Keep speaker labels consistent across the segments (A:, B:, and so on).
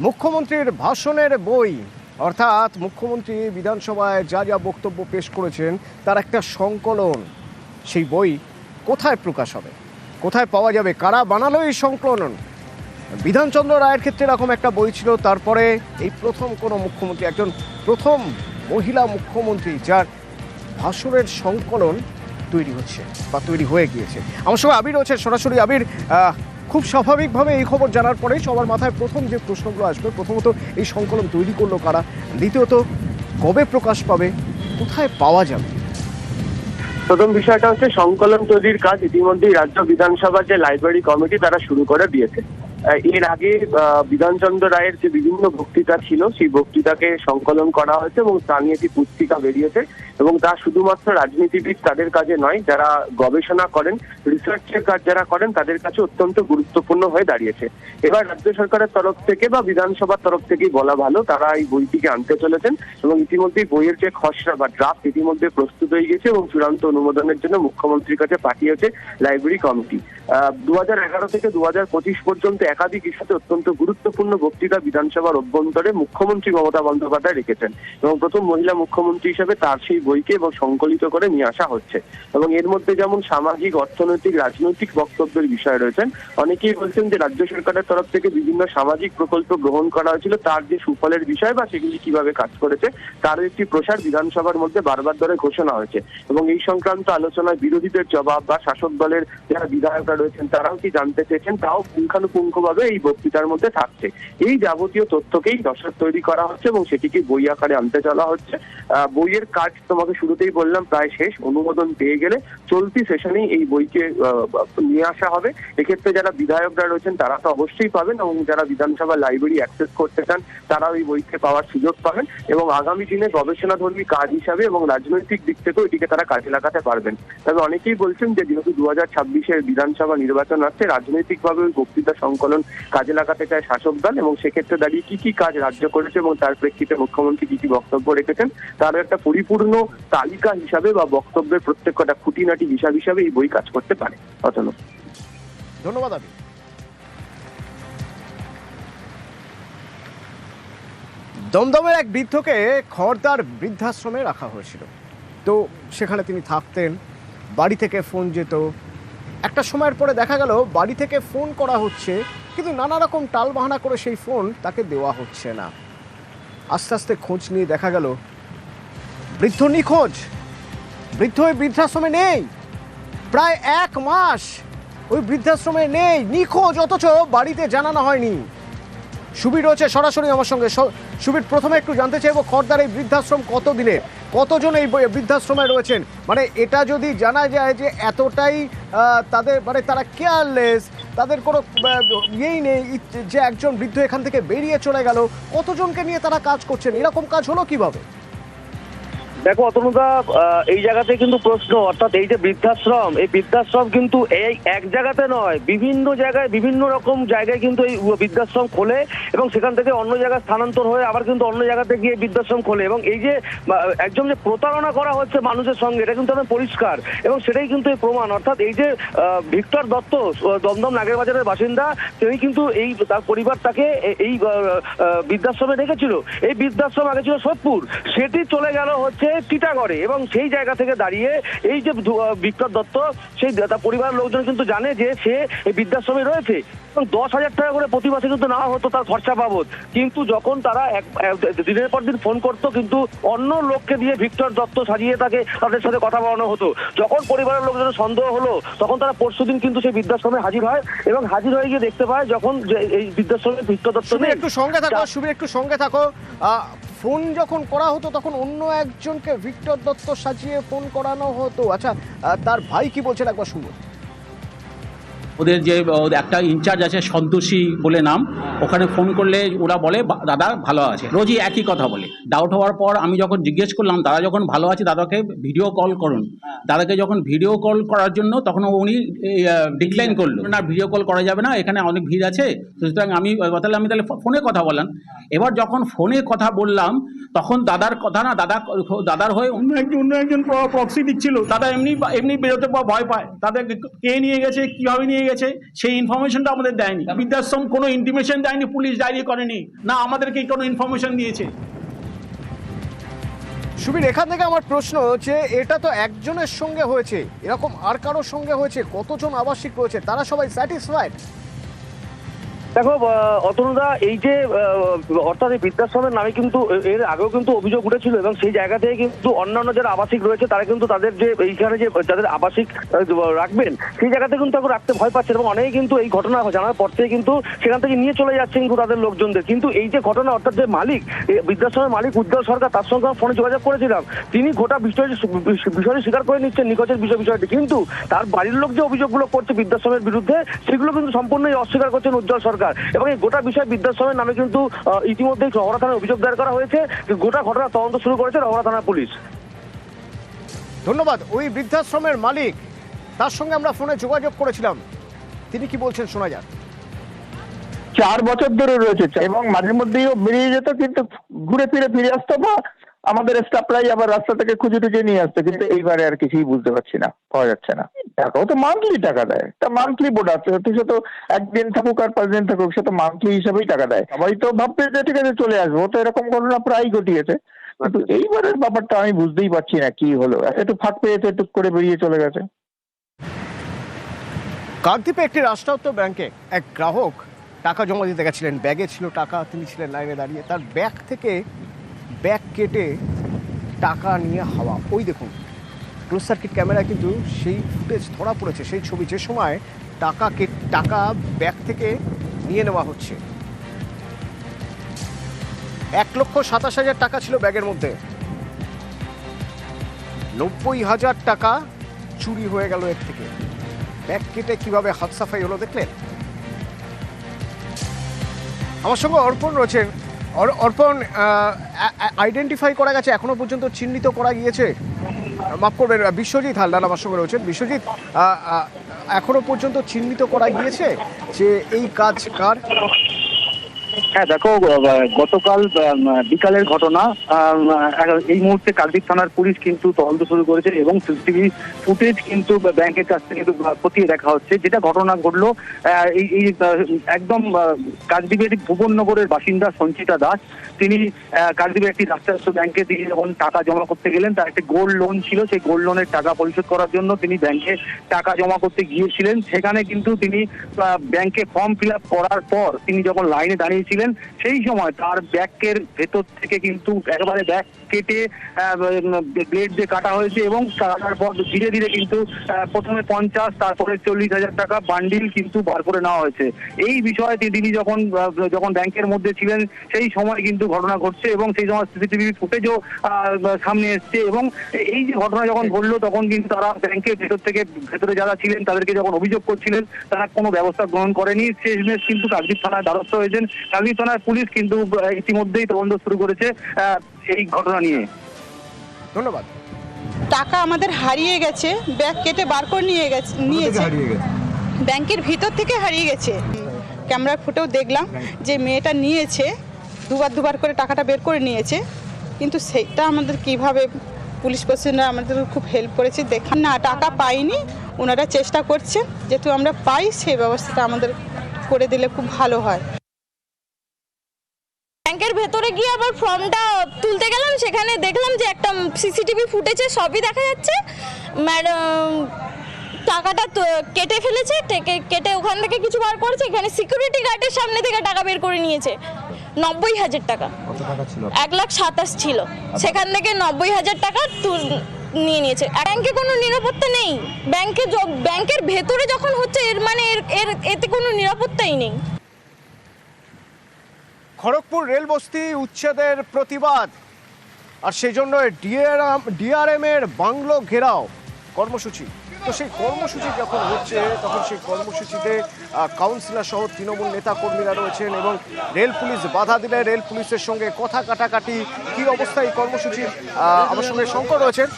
A: মুখ্যমন্ত্রীর ভাষণের বই। অর্থাৎ মুখ্যমন্ত্রী বিধানসভায় যা যা বক্তব্য পেশ করেছেন, তার একটা সংকলন। সেই বই কোথায় প্রকাশ হবে? কোথায় পাওয়া যাবে? কারা বানালো এই সংকলন? বিধানচন্দ্র রায়ের ক্ষেত্রে এরকম একটা বই ছিল। তারপরে এই প্রথম কোনো মুখ্যমন্ত্রী, একজন প্রথম মহিলা মুখ্যমন্ত্রী যার ভাষণের সংকলন তৈরি হচ্ছে বা তৈরি হয়ে গিয়েছে। আমার সঙ্গে আবির রয়েছে সরাসরি আবির খুব স্বাভাবিকভাবে এই খবর জানার পরে সবার মাথায় প্রথম যে প্রশ্নগুলো আসবে, প্রথমত এই সংকলন তৈরি করল কারা? দ্বিতীয়ত, কবে প্রকাশ পাবে? কোথায় পাওয়া যাবে?
B: প্রথম বিষয়টা হচ্ছে সংকলন তৈরির কাজ ইতিমধ্যেই রাজ্য বিধানসভার যে লাইব্রেরি কমিটি তারা শুরু করে দিয়েছে। এর আগে বিধানচন্দ্র রায়ের যে বিভিন্ন বক্তৃতা ছিল, সেই বক্তৃতাকে সংকলন করা হয়েছে এবং তা নিয়ে একটি পুস্তিকা বেরিয়েছে এবং তা শুধুমাত্র রাজনীতিবিদ তাদের কাজে নয়, যারা গবেষণা করেন রিসার্চের কাজ যারা করেন, তাদের কাছে অত্যন্ত গুরুত্বপূর্ণ হয়ে দাঁড়িয়েছে। এবার রাজ্য সরকারের তরফ থেকে বা বিধানসভার তরফ থেকেই বলা ভালো, তারা এই বইটিকে আনতে চলেছেন এবং ইতিমধ্যেই বইয়ের যে খসড়া বা ড্রাফট ইতিমধ্যে প্রস্তুত হয়ে গেছে এবং চূড়ান্ত অনুমোদনের জন্য মুখ্যমন্ত্রীর কাছে পাঠিয়েছে লাইব্রেরি কমিটি দু হাজার এগারো থেকে দু হাজার পঁচিশ পর্যন্ত একাধিক ইস্যুতে অত্যন্ত গুরুত্বপূর্ণ বক্তৃতা বিধানসভার অভ্যন্তরে মুখ্যমন্ত্রী মমতা বন্দ্যোপাধ্যায় রেখেছেন এবং প্রথম মহিলা মুখ্যমন্ত্রী হিসেবে তার সেই বইকে এবং সংকলিত করে নিয়ে আসা হচ্ছে। এবং এর মধ্যে যেমন সামাজিক, অর্থনৈতিক, রাজনৈতিক বক্তব্যের বিষয় রয়েছেন, অনেকেই বলছেন যে রাজ্য সরকারের তরফ থেকে বিভিন্ন সামাজিক প্রকল্প গ্রহণ করা হয়েছিল, তার যে সুফলের বিষয় বা সেগুলি কীভাবে কাজ করেছে তার একটি প্রসার বিধানসভার মধ্যে বারবার ধরে ঘোষণা হয়েছে। এবং এই সংক্রান্ত আলোচনায় বিরোধীদের জবাব বা শাসক দলের যারা বিধায়করা রয়েছেন, তারাও কি জানতে চেয়েছেন, তাও পুঙ্খানুপুঙ্খভাবে এই বক্তৃতার মধ্যে থাকছে। এই যাবতীয় তথ্যকেই দশক তৈরি করা হচ্ছে এবং সেটিকে বই আকারে আনতে চলা হচ্ছে। বইয়ের কাজ তোমাকে শুরুতেই বললাম, প্রায় শেষ। অনুমোদন পেয়ে গেলে চলতি সেশনেই এই বইকে নিয়ে আসা হবে। এক্ষেত্রে যারা বিধায়করা রয়েছেন, তারা তো অবশ্যই পাবেন এবং যারা বিধানসভা লাইব্রেরি অ্যাক্সেস করতে চান, তারাও এই বইকে পাওয়ার সুযোগ পাবেন এবং আগামী দিনে গবেষণাধর্মী কাজ হিসাবে এবং রাজনৈতিক দিক থেকেও এটিকে তারা কাজে লাগাতে পারবেন। তবে অনেকেই বলছেন যে, যেহেতু দু হাজার ছাব্বিশের বিধানসভা নির্বাচন আসছে, রাজনৈতিকভাবে ওই বক্তৃতা সংকলন কাজে লাগাতে চায় শাসক দল এবং সেক্ষেত্রে দাঁড়িয়ে কি কি কাজ রাজ্য করেছে এবং তার প্রেক্ষিতে মুখ্যমন্ত্রী কি কি বক্তব্য রেখেছেন তার একটা পরিপূর্ণ তালিকা হিসাবে বা বক্তব্যের প্রত্যেকটা খুঁটিনাটি হিসাব হিসাবে এই বই কাজ করতে পারে। অতনু।
A: ধন্যবাদ আবির। দমদমের এক বৃদ্ধকে খড়দার বৃদ্ধাশ্রমে রাখা হয়েছিল। তো সেখানে তিনি থাকতেন, বাড়ি থেকে ফোন যেত একটা সময়ের পরে দেখা গেল বাড়ি থেকে ফোন করা হচ্ছে, কিন্তু নানা রকম টালবাহানা করে সেই ফোন তাকে দেওয়া হচ্ছে না। আস্তে আস্তে খোঁজ নিয়ে দেখা গেল, বৃদ্ধ নিখোঁজ, বৃদ্ধ ওই বৃদ্ধাশ্রমে নেই, প্রায় এক মাস ওই বৃদ্ধাশ্রমে নেই, নিখোঁজ, অথচ বাড়িতে জানানো হয়নি। সুবীর রয়েছে সরাসরি আমার সঙ্গে। সুবীর, প্রথমে একটু জানতে চাইব খড়দার এই বৃদ্ধাশ্রম কত দিনের কতজন এই বৃদ্ধাশ্রমে রয়েছেন? মানে এটা যদি জানা যায় যে এতটাই তাদের মানে তারা কেয়ারলেস তাদের কোনো ইয়েই নেই যে একজন বৃদ্ধ এখান থেকে বেরিয়ে চলে গেল, কতজনকে নিয়ে তারা কাজ করছেন? এরকম কাজ হলো কীভাবে?
C: দেখো অতনুদা এই জায়গাতে কিন্তু প্রশ্ন, অর্থাৎ এই যে বৃদ্ধাশ্রম, এই বৃদ্ধাশ্রম কিন্তু এই এক জায়গাতে নয়, বিভিন্ন জায়গায়, বিভিন্ন রকম জায়গায় কিন্তু এই বৃদ্ধাশ্রম খোলে এবং সেখান থেকে অন্য জায়গায় স্থানান্তর হয়ে আবার কিন্তু অন্য জায়গাতে গিয়ে বৃদ্ধাশ্রম খোলে এবং এই যে একদম যে প্রতারণা করা হচ্ছে মানুষের সঙ্গে, এটা কিন্তু আমার পরিষ্কার এবং সেটাই কিন্তু এই প্রমাণ। অর্থাৎ এই যে ভিক্টর দত্ত দমদম নাগের বাজারের বাসিন্দা, তিনি কিন্তু এই, তার পরিবার তাকে এই বৃদ্ধাশ্রমে রেখেছিল। এই বৃদ্ধাশ্রম আগে ছিল সোদপুর, সেটি চলে গেল হচ্ছে টিটাগড়ে এবং সেই জায়গা থেকে দাঁড়িয়ে এই যে বিক্রম দত্ত সেই তার পরিবারের লোকজন কিন্তু জানে যে সে এই বৃদ্ধাশ্রমে রয়েছে। এবং দশ হাজার টাকা করে প্রতি মাসে কিন্তু নেওয়া হতো তার খরচা বাবদ। কিন্তু যখন তারা এক দিনের পর দিন ফোন করতো কিন্তু অন্য লোককে দিয়ে ভিক্টর দত্ত সাজিয়ে তাকে তাদের সাথে কথা বলানো হতো। যখন পরিবারের লোকজনের সন্দেহ হলো তখন তারা পরশু দিন কিন্তু সেই বৃদ্ধাশ্রমে হাজির হয় এবং হাজির হয়ে গিয়ে দেখতে পায় যখন এই বৃদ্ধাশ্রমে ভিক্টর দত্ত
A: একটু সঙ্গে থাকো সুবীর একটু সঙ্গে থাকো। ফোন যখন করা হতো, তখন অন্য একজনকে ভিক্টর দত্ত সাজিয়ে ফোন করানো হতো। আচ্ছা তার ভাই কি বলছেন? একবার শুনুন।
D: ওদের যে একটা ইনচার্জ আছে সন্তোষী বলে নাম, ওখানে ফোন করলে ওরা বলে, "বা- দাদা ভালো আছে। রোজই একই কথা বলে। ডাউট হওয়ার পর আমি যখন জিজ্ঞেস করলাম, দাদা যখন ভালো আছে, দাদাকে ভিডিও কল করুন। দাদাকে যখন ভিডিও কল করার জন্য তখন উনি ডিক্লাইন করল। না ভিডিও কল করা যাবে না, এখানে অনেক ভিড় আছে, সুতরাং আমি তাহলে আমি তাহলে ফোনে কথা বললাম। এবার যখন ফোনে কথা বললাম, তখন দাদার কথা না, দাদা, দাদার হয়ে অন্য একজন অন্য একজন প্রক্সি দিচ্ছিল। দাদা এমনি এমনি বেরোতে ভয় পায়। তাদের কে নিয়ে গেছে, কীভাবে নিয়ে গেছে সেই ইনফরমেশনটা আমাদের দেয়নি। বৃদ্ধাশ্রম কোনো ইন্টিমেশন দেয়নি পুলিশ ডায়েরি করেনি। না আমাদেরকে কোনো ইনফরমেশন দিয়েছে।
A: সুবীর এখান থেকে আমার প্রশ্ন হচ্ছে এটা তো একজনের সঙ্গে হয়েছে এরকম আর কারোর সঙ্গে হয়েছে কতজন আবাসিক রয়েছে তারা সবাই স্যাটিসফাইড
C: দেখো অতনুদা, এই যে অর্থাৎ এই বৃদ্ধাশ্রমের নামে কিন্তু এর আগেও কিন্তু অভিযোগ উঠেছিল এবং সেই জায়গা থেকে কিন্তু অন্যান্য যারা আবাসিক রয়েছে, তারা কিন্তু তাদের যে, এইখানে যে, যাদের আবাসিক রাখবেন, সেই জায়গাতে কিন্তু এখন রাখতে ভয় পাচ্ছেন এবং অনেকেই কিন্তু এই ঘটনা জানার পর থেকে কিন্তু সেখান থেকে নিয়ে চলে যাচ্ছে কিন্তু তাদের লোকজনদের। কিন্তু এই যে ঘটনা, অর্থাৎ যে মালিক বৃদ্ধাশ্রমের মালিক উজ্জ্বল সরকার, তার সঙ্গে ফোনে যোগাযোগ করেছিলাম। তিনি গোটা বিষয়টি বিষয়টি স্বীকার করে নিচ্ছেন, নিখোঁজের বিষয়, বিষয়টি। কিন্তু তার বাড়ির লোক যে অভিযোগগুলো করছে বৃদ্ধাশ্রমের বিরুদ্ধে, সেগুলো কিন্তু সম্পূর্ণই অস্বীকার করছেন উজ্জ্বল সরকার। এবং এই গোটা বিষয় বৃদ্ধাশ্রমের নামে কিন্তু ইতিমধ্যেই রহরা থানায় অভিযোগ দায়ের করা হয়েছে গোটা ঘটনা তদন্ত শুরু করেছে রহরা থানার পুলিশ।
A: ধন্যবাদ ওই বৃদ্ধাশ্রমের মালিক তার সঙ্গে আমরা ফোনে যোগাযোগ করেছিলাম। তিনি কি বলছেন শোনা যাক।
E: চার বছর ধরে রয়েছে এবং মাঝে মধ্যেই ও বেরিয়ে যেত কিন্তু ঘুরে ফিরে ফিরে আসতো বা আমাদের স্টাফরাই আবার রাস্তা থেকে খুঁজে টুজে নিয়ে আসতো কিন্তু এইবারে আর কিছুই বুঝতে পারছি না পাওয়া যাচ্ছে না। টাকাও তো মান্থলি টাকা দেয়। তা মান্থলি বোর্ড আছে সে তো একদিন থাকুক আর পাঁচ দিন থাকুক সে তো মান্থলি হিসাবেই টাকা দেয়। সবাই তো ভাববে যে ঠিক আছে চলে আসব। তো এরকম ঘটনা প্রায় ঘটিয়েছে। কিন্তু এইবারের ব্যাপারটা আমি বুঝতেই পারছি না কি হলো। একটু ফাঁক পেয়েছে টুক করে বেরিয়ে চলে গেছে।
A: কাকদ্বীপে একটি রাষ্ট্রায়ত্ত ব্যাংকে এক গ্রাহক টাকা জমা দিতে গেছিলেন। ব্যাগে ছিল টাকা তিনি ছিলেন লাইনে দাঁড়িয়ে। তার ব্যাগ থেকে ব্যাগ কেটে টাকা নিয়ে হাওয়া। ওই দেখুন ক্লোজ সার্কিট ক্যামেরায় কিন্তু সেই ফুটেজ ধরা পড়েছে, সেই ছবি। যে সময় টাকা কে, টাকা ব্যাগ থেকে নিয়ে নেওয়া হচ্ছে। এক লক্ষ সাতাশ হাজার টাকা ছিল ব্যাগের মধ্যে। নব্বই হাজার টাকা চুরি হয়ে গেল এর থেকে। ব্যাগ কেটে কীভাবে হাত সাফাই হলো দেখলেন? আমার সঙ্গে অর্পণ রয়েছেন। অর্পণ আইডেন্টিফাই করা গেছে, এখনও পর্যন্ত চিহ্নিত করা গিয়েছে? মাফ করবেন বিশ্বজিৎ হালদার আমার সঙ্গে রয়েছেন। বিশ্বজিৎ এখনও পর্যন্ত চিহ্নিত করা গিয়েছে যে এই কাজ কার?
F: হ্যাঁ দেখো গতকাল বিকালের ঘটনা এই মুহূর্তে কাকদ্বীপ থানার পুলিশ কিন্তু তদন্ত শুরু করেছে এবং সিসিটিভি ফুটেজ কিন্তু ব্যাংকের কাছ থেকে খতিয়ে দেখা হচ্ছে। যেটা ঘটনা ঘটলো এই একদম কাকদ্বীপের ভুবননগরের বাসিন্দা সঞ্চিতা দাস। তিনি আহ, কাকদ্বীপের একটি রাষ্ট্রায়ত্ত ব্যাংকে তিনি যখন টাকা জমা করতে গেলেন তার একটি গোল্ড লোন ছিল। সেই গোল্ড লোনের টাকা পরিশোধ করার জন্য তিনি ব্যাংকে টাকা জমা করতে গিয়েছিলেন। সেখানে কিন্তু তিনি ব্যাংকে ফর্ম ফিল আপ করার পর তিনি যখন লাইনে দাঁড়িয়েছিলেন সেই সময় তার ব্যাগের ভেতর থেকে কিন্তু একেবারে ব্যাগ কেটে ব্লেড দিয়ে কাটা হয়েছে এবং কাটার পর ধীরে ধীরে কিন্তু প্রথমে পঞ্চাশ, তারপরে চল্লিশ হাজার টাকা বান্ডিল কিন্তু বার করে নেওয়া হয়েছে। এই বিষয়ে তিনি যখন যখন ব্যাংকের মধ্যে ছিলেন, সেই সময় কিন্তু ঘটনা ঘটছে এবং সেই সময় সিসিটিভি ফুটেজও সামনে এসছে এবং এই যে ঘটনা যখন ঘটলো, তখন কিন্তু তারা ব্যাংকের ভেতর থেকে, ভেতরে যারা ছিলেন, তাদেরকে যখন অভিযোগ করছিলেন, তারা কোনো ব্যবস্থা গ্রহণ করেনি। শেষমেশ কিন্তু কাকদ্বীপ থানায় দ্বারস্থ হয়েছেন। কাকদ্বীপ থানার পুলিশ কিন্তু ইতিমধ্যেই তদন্ত শুরু করেছে এই ঘটনা নিয়ে।
A: ধন্যবাদ।
G: টাকা আমাদের হারিয়ে গেছে ব্যাগ কেটে বার করে নিয়ে গেছে নিয়েছে। ব্যাংকের ভিতর থেকে হারিয়ে গেছে। ক্যামেরার ফুটেও দেখলাম যে মেয়েটা নিয়েছে দুবার দুবার করে টাকাটা বের করে নিয়েছে। কিন্তু সেটা আমাদের কীভাবে পুলিশ প্রশাসনরা আমাদের খুব হেল্প করেছে দেখান না টাকা পাইনি। ওনারা চেষ্টা করছেন যেহেতু আমরা পাই সেই ব্যবস্থাটা আমাদের করে দিলে খুব ভালো হয়।
H: ব্যাংকের ভেতরে গিয়ে আবার ফর্মটা তুলতে গেলাম সেখানে দেখলাম যে একটা সিসিটিভি ফুটেজে সবই দেখা যাচ্ছে। ম্যাডাম টাকাটা তো কেটে ফেলেছে কেটে ওখান থেকে কিছু বার করেছে এখানে সিকিউরিটি গার্ডের সামনে থেকে টাকা বের করে নিয়েছে। নব্বই হাজার টাকা। এক লাখ সাতাশ ছিল। সেখান থেকে নব্বই হাজার টাকা তুল- নিয়ে নিয়েছে। ব্যাংকে কোনো নিরাপত্তা নেই। ব্যাংকে ব্যাংকের ভেতরে যখন হচ্ছে এর মানে এর- এর এতে কোনো নিরাপত্তাই নেই।
A: খড়গপুর রেলবস্তি উচ্ছেদের প্রতিবাদ। আর সেই জন্য ডিআরএম ডিআরএম এর বাংলো ঘেরাও কর্মসূচি। তো সেই কর্মসূচি যখন হচ্ছে, তখন সেই কর্মসূচিতে কাউন্সিলর সহ তৃণমূল নেতা কর্মীরা রয়েছেন এবং রেল পুলিশ বাধা দিলে রেল পুলিশের সঙ্গে কথা কাটাকাটি কি অবস্থা এই কর্মসূচির? আমার সঙ্গে শঙ্কর রয়েছেন।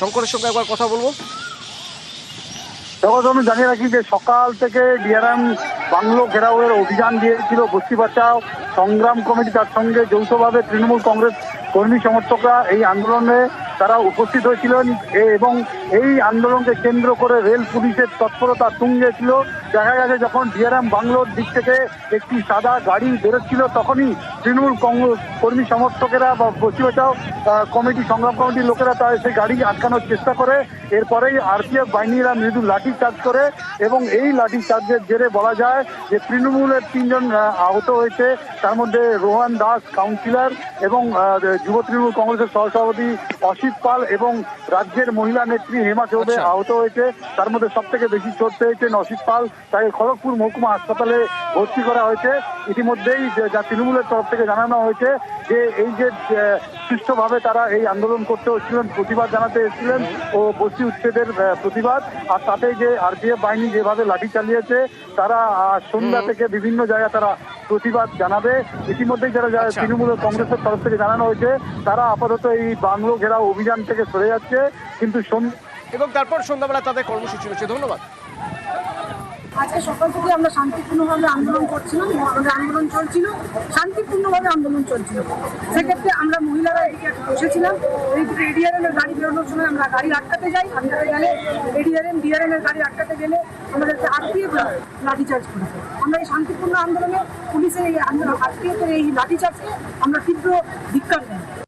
A: শঙ্করের সঙ্গে একবার কথা বলব।
I: তখন আমি জানিয়ে রাখি যে সকাল থেকে ডিআরএম বাংলো ঘেরাওয়ের অভিযান দিয়েছিল বস্তি বাঁচাও সংগ্রাম কমিটি তার সঙ্গে যৌথভাবে তৃণমূল কংগ্রেস কর্মী সমর্থকরা এই আন্দোলনে তারা উপস্থিত হয়েছিলেন। এবং এই আন্দোলনকে কেন্দ্র করে রেল পুলিশের তৎপরতা তুঙ্গে ছিল দেখা গেছে যখন ডিআরএম বাংলোর দিক থেকে একটি সাদা গাড়ি বেরোচ্ছিল, তখনই তৃণমূল কংগ্রেস কর্মী সমর্থকেরা বা বসি বাঁচাও কমিটি সংগ্রাম কমিটির লোকেরা তার সেই গাড়ি আটকানোর চেষ্টা করে। এরপরেই আরপিএফ বাহিনীরা মৃদু লাঠি চার্জ করে এবং এই লাঠি চার্জের জেরে বলা যায় যে তৃণমূলের তিনজন আহত হয়েছে। তার মধ্যে রোহান দাস, কাউন্সিলর এবং যুব তৃণমূল কংগ্রেসের সহসভাপতি অসিত পাল এবং রাজ্যের মহিলা নেত্রী হেমা চৌধুরী
A: আচ্ছা।
I: আহত হয়েছে। তার মধ্যে সব থেকে বেশি চোট পেয়েছেন অসিত পাল। তাকে খড়গপুর মহকুমা হাসপাতালে ভর্তি করা হয়েছে। ইতিমধ্যেই যা তৃণমূলের তরফ থেকে জানানো হয়েছে যে এই যে সুষ্ঠুভাবে তারা এই আন্দোলন করতে হচ্ছিলেন প্রতিবাদ জানাতে এসেছিলেন ও বস্তি উচ্ছেদের প্রতিবাদ। আর তাতে যে আরপিএফ বাহিনী যেভাবে লাঠি চালিয়েছে তারা সন্ধ্যা থেকে বিভিন্ন জায়গায় তারা প্রতিবাদ জানাবে। ইতিমধ্যেই যারা যারা
A: তৃণমূল
I: তৃণমূলের কংগ্রেসের তরফ থেকে জানানো হয়েছে তারা আপাতত এই বাংলো ঘেরা অভিযান থেকে সরে যাচ্ছে। কিন্তু
A: এবং তারপর সন্ধ্যাবেলা তাদের কর্মসূচি রয়েছে। ধন্যবাদ।
J: আজকে সকাল থেকে আমরা শান্তিপূর্ণভাবে আন্দোলন করছিলাম, আমাদের আন্দোলন চলছিল, শান্তিপূর্ণভাবে আন্দোলন চলছিল। সেক্ষেত্রে আমরা মহিলারা এদিকে বসেছিলাম এই এডিআরএম এর গাড়ি বেরোনোর সময় আমরা গাড়ি আটকাতে যাই, আটকাতে গেলে এডিআরএম ডিআরএম এর গাড়ি আটকাতে গেলে আমাদেরকে আরপিএফ লাঠিচার্জ করেছে আমরা এই শান্তিপূর্ণ আন্দোলনে পুলিশের এই আরপিএফ এর এই লাঠিচার্জকে আমরা তীব্র ধিক্কার দেয়